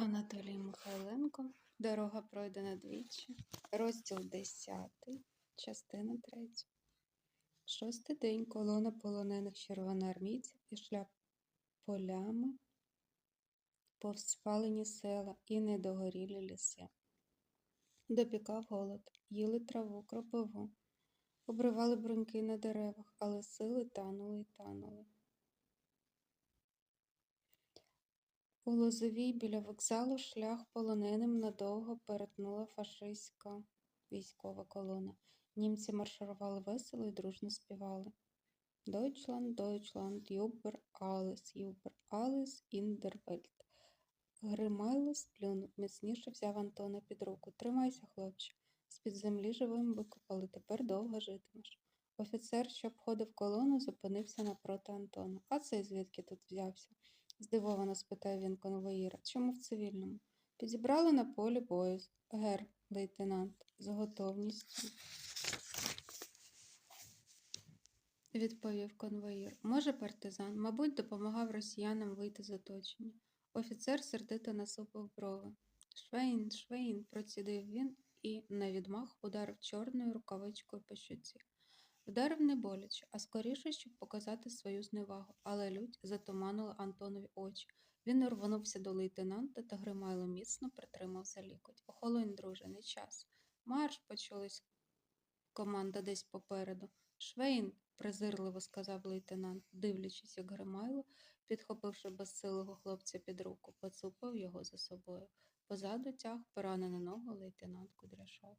Анатолій Михайленко. Дорога пройдена двічі. Розділ 10, частина 3. Шостий день колона полонених червоноармійців ішла полями повз спалені села і недогорілі ліси. Допікав голод, їли траву, кропиву, обривали бруньки на деревах, але сили танули й танули. У Лозовій біля вокзалу шлях полоненим надовго перетнула фашистська військова колона. Німці марширували весело і дружно співали. Deutschland, Deutschland, über alles in der Welt. Гримайло сплюнув, міцніше взяв Антона під руку. Тримайся, хлопче. З-під землі живим викопали, тепер довго житимеш. Офіцер, що обходив колону, зупинився напроти Антона. А цей звідки тут взявся? Здивовано спитав він конвоїра. Чому в цивільному? Підібрали на полі бою, гер, лейтенант, з готовністю. Відповів конвоїр. Може, партизан, мабуть, допомагав росіянам вийти з оточення. Офіцер сердито насупив брови. Швейн, швейн, процідив він і на відмах ударив чорною рукавичкою по щоці. Вдарив не боляче, а скоріше, щоб показати свою зневагу, але лють затуманила Антонові очі. Він рвонувся до лейтенанта та Гримайло міцно притримав за лікоть. Охолонь, друже, не час. Марш, почулась команда десь попереду. Швейн, презирливо сказав лейтенант, дивлячись, як Гримайло, підхопивши безсилого хлопця під руку, поцупив його за собою. Позаду тяг поранену ногу лейтенант Кудряшов.